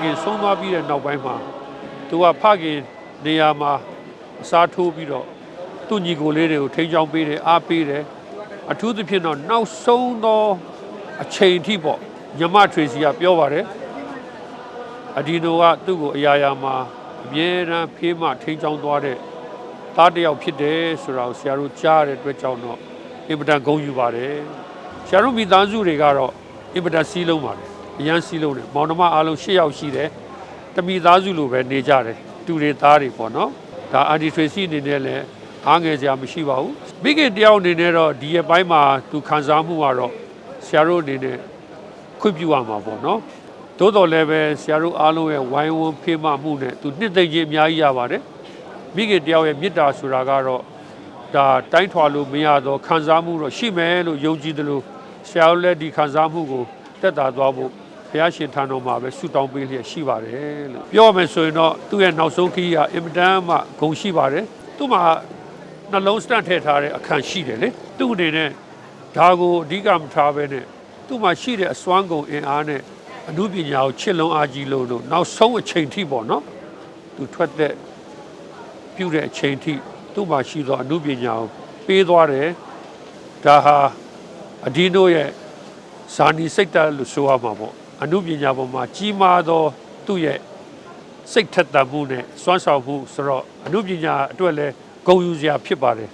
ခင်ဆုံးသွားပြီးတဲ့နောက်ပိုင်းမှာသူကဖခင်နေရာမှာအစားထိုးပြီးတော့သူ့ညီကိုလေးတွေကိုထိန်းချောင်းပေးတယ်အားပေးတယ်အထူးသဖြင့်တော့နောက်ဆုံးသောအချိန်အထိပေါ့ညမထွေစီကပြောပါတယ်အဒီနိုကသူ့ကိုအရာရာမှာအမြဲတမ်းဖေးမှထိန်းချောင်းသွားတဲ့သားတစ်ယောက်ဖြစ်တယ်ဆိုတာကိုဆရာတို့ကြားရတဲ့အတွက်ကြောင့်တော့အင်ပတန်ဂုဏ်ယူပါတယ်ဆရာတို့မိသားစုတွေကတော့အင်ပတန်စီးလုံးပါတယ် အရန်စီးလုံးတယ်မောင်နှမအားလုံး၈ယောက်ရှိတယ်တမိသားစုလိုပဲနေကြတယ်တူတွေသားတွေပေါ့နော်ဒါအာဒီထရစီအနေနဲ့လည်းအားငယ်စရာမရှိပါဘူးမိခင်တယောက်အနေနဲ့တော့ဒီရဲ့ပိုင်းမှာသူခံစားမှုကတော့ဆရာတို့အနေနဲ့ခွင့်ပြုရမှာပေါ့နော်သို့တော်လည်းပဲဆရာတို့အားလုံးရဲ့ဝိုင်းဝန်းဖေးမှမှုနဲ့သူနှစ်သိမ့်ခြင်းအများကြီးရပါတယ်မိခင်တယောက်ရဲ့မေတ္တာဆိုတာကတော့ဒါတိုင်းထွာလို့မရတော့ခံစားမှုတော့ရှိမယ်လို့ယုံကြည်တယ်လို့ဆရာတို့လည်းဒီခံစားမှုကိုတက်တာသွားဖို့ ဘုရားရှင်ထံတော်မှာပဲဆုတောင်းပေးလျက်ရှိပါတယ်လို့ပြောရမယ်ဆိုရင်တော့သူ့ရဲ့နောက်ဆုံးခီးကအင်မတန်မှဂုဏ်ရှိပါတယ်သူ့မှာနှလုံးစတန့်ထည့်ထားတဲ့အခန်းရှိတယ်လေသူ့အနေနဲ့ဒါကိုအဓိကမထားဘဲနဲ့သူ့မှာရှိတဲ့အစွမ်းကုန်အင်အားနဲ့အမှုပညာကိုချစ်လုံးအားကြီးလို့လို့နောက်ဆုံးအချိန်ထိပေါ့နော်သူထွက်တဲ့ပြုတဲ့အချိန်ထိသူ့မှာရှိသောအမှုပညာကိုပေးသွားတယ်ဒါဟာအဒီနိုရဲ့ဇာနီစိတ်တက်လို့ဆိုရမှာပေါ့ အမှုပညာပေါ်မှာကြီးမားသောသူ့ရဲ့စိတ်ထက်သန်မှုနဲ့စွမ်းဆောင်မှုဆိုတော့အမှုပညာအတွက်လည်းဂုဏ်ယူစရာဖြစ်ပါတယ်